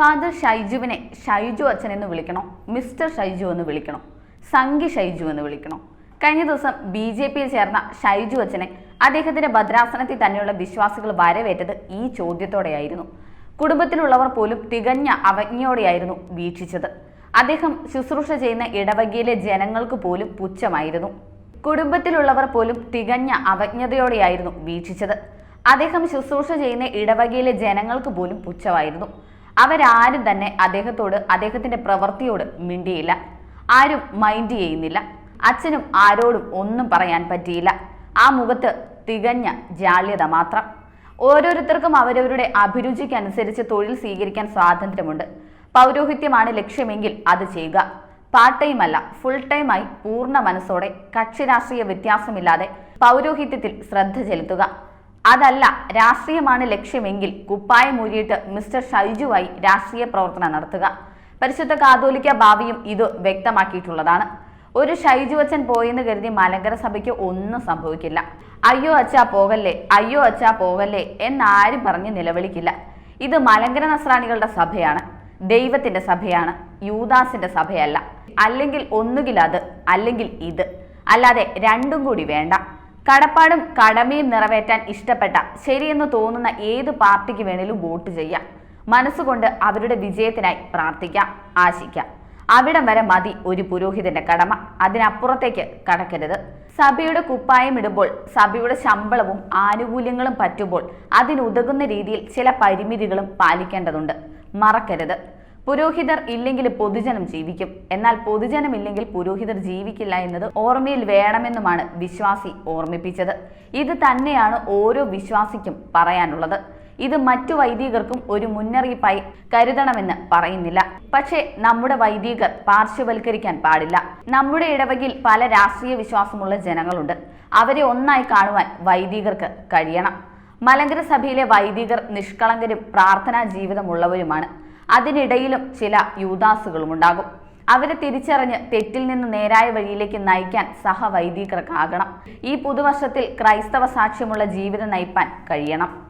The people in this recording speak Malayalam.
ഫാദർ ഷൈജുവിനെ ഷൈജു അച്ഛൻ എന്ന് വിളിക്കണോ? മിസ്റ്റർ ഷൈജു എന്ന് വിളിക്കണോ? സംഗി ഷൈജു എന്ന് വിളിക്കണോ? കഴിഞ്ഞ ദിവസം ബി ജെ പിയിൽ ചേർന്ന ഷൈജു അച്ഛനെ അദ്ദേഹത്തിന്റെ ഭദ്രാസനത്തിൽ തന്നെയുള്ള വിശ്വാസികൾ വരവേറ്റത് ഈ ചോദ്യത്തോടെയായിരുന്നു. കുടുംബത്തിലുള്ളവർ പോലും തികഞ്ഞ അവജ്ഞയോടെയായിരുന്നു വീക്ഷിച്ചത്. അദ്ദേഹം ശുശ്രൂഷ ചെയ്യുന്ന ഇടവകയിലെ ജനങ്ങൾക്ക് പോലും പുച്ഛമായിരുന്നു. കുടുംബത്തിലുള്ളവർ പോലും തികഞ്ഞ അവജ്ഞതയോടെയായിരുന്നു വീക്ഷിച്ചത്. അദ്ദേഹം ശുശ്രൂഷ ചെയ്യുന്ന ഇടവകയിലെ ജനങ്ങൾക്ക് പോലും പുച്ഛമായിരുന്നു. അവരാരും തന്നെ അദ്ദേഹത്തോട് അദ്ദേഹത്തിന്റെ പ്രവൃത്തിയോട് മിണ്ടിയില്ല. ആരും മൈൻഡ് ചെയ്യുന്നില്ല. അച്ഛനും ആരോടും ഒന്നും പറയാൻ പറ്റിയില്ല. ആ മുഖത്ത് തികഞ്ഞ ജാള്യത മാത്രം. ഓരോരുത്തർക്കും അവരവരുടെ അഭിരുചിക്കനുസരിച്ച് തൊഴിൽ സ്വീകരിക്കാൻ സ്വാതന്ത്ര്യമുണ്ട്. പൗരോഹിത്യമാണ് ലക്ഷ്യമെങ്കിൽ അത് ചെയ്യുക. പാർട്ട് ടൈം അല്ല ഫുൾ ടൈമായി പൂർണ മനസ്സോടെ കക്ഷി രാഷ്ട്രീയ വ്യത്യാസമില്ലാതെ പൗരോഹിത്യത്തിൽ ശ്രദ്ധ ചെലുത്തുക. അതല്ല രാഷ്ട്രീയമാണ് ലക്ഷ്യമെങ്കിൽ കുപ്പായം ഊരിയിട്ട് മിസ്റ്റർ ഷൈജുവായി രാഷ്ട്രീയ പ്രവർത്തനം നടത്തുക. പരിശുദ്ധ കാതോലിക്ക ഭാവിയും ഇത് വ്യക്തമാക്കിയിട്ടുള്ളതാണ്. ഒരു ഷൈജു അച്ഛൻ പോയെന്ന് കരുതി മലങ്കര സഭയ്ക്ക് ഒന്നും സംഭവിക്കില്ല. അയ്യോ അച്ഛാ പോകല്ലേ അയ്യോ അച്ഛാ പോകല്ലേ എന്നാരും പറഞ്ഞ് നിലവിളിക്കില്ല. ഇത് മലങ്കര നസ്രാണികളുടെ സഭയാണ്. ദൈവത്തിന്റെ സഭയാണ്. യൂദാസിന്റെ സഭയല്ല. അല്ലെങ്കിൽ ഒന്നുകിൽ അത് അല്ലെങ്കിൽ ഇത്. അല്ലാതെ രണ്ടും കൂടി വേണ്ട. കടപ്പാടും കടമയും നിറവേറ്റാൻ ഇഷ്ടപ്പെട്ട ശരിയെന്ന് തോന്നുന്ന ഏത് പാർട്ടിക്ക് വേണേലും വോട്ട് ചെയ്യാം. മനസ്സുകൊണ്ട് അവരുടെ വിജയത്തിനായി പ്രാർത്ഥിക്കാം ആശിക്കാം. അവിടം വരെ മതി ഒരു പുരോഹിതന്റെ കടമ. അതിനപ്പുറത്തേക്ക് കടക്കരുത്. സഭയുടെ കുപ്പായം ഇടുമ്പോൾ സഭയുടെ ശമ്പളവും ആനുകൂല്യങ്ങളും പറ്റുമ്പോൾ അതിനുതകുന്ന രീതിയിൽ ചില പരിമിതികളും പാലിക്കേണ്ടതുണ്ട്. മറക്കരുത്. പുരോഹിതർ ഇല്ലെങ്കിൽ പൊതുജനം ജീവിക്കും. എന്നാൽ പൊതുജനം ഇല്ലെങ്കിൽ പുരോഹിതർ ജീവിക്കില്ല എന്നത് ഓർമ്മയിൽ വേണമെന്നുമാണ് വിശ്വാസി ഓർമ്മിപ്പിച്ചത്. ഇത് തന്നെയാണ് ഓരോ വിശ്വാസിക്കും പറയാനുള്ളത്. ഇത് മറ്റു വൈദികർക്കും ഒരു മുന്നറിയിപ്പായി കരുതണമെന്ന് പറയുന്നില്ല. പക്ഷേ നമ്മുടെ വൈദികർ പാർശ്വവൽക്കരിക്കാൻ പാടില്ല. നമ്മുടെ ഇടവകിൽ പല രാഷ്ട്രീയ വിശ്വാസമുള്ള ജനങ്ങളുണ്ട്. അവരെ ഒന്നായി കാണുവാൻ വൈദികർക്ക് കഴിയണം. മലങ്കര സഭയിലെ വൈദികർ നിഷ്കളങ്കരും പ്രാർത്ഥനാ ജീവിതമുള്ളവരുമാണ്. അതിനിടയിലും ചില യൂദാസുകളും ഉണ്ടാകും അവരെ തിരിച്ചറിഞ്ഞ് തെറ്റിൽ നിന്ന് നേരായ വഴിയിലേക്ക് നയിക്കാൻ സഹവൈദികർക്കാകണം. ഈ പുതുവർഷത്തിൽ ക്രൈസ്തവ സാക്ഷ്യമുള്ള ജീവിതം നയിപ്പാൻ കഴിയണം.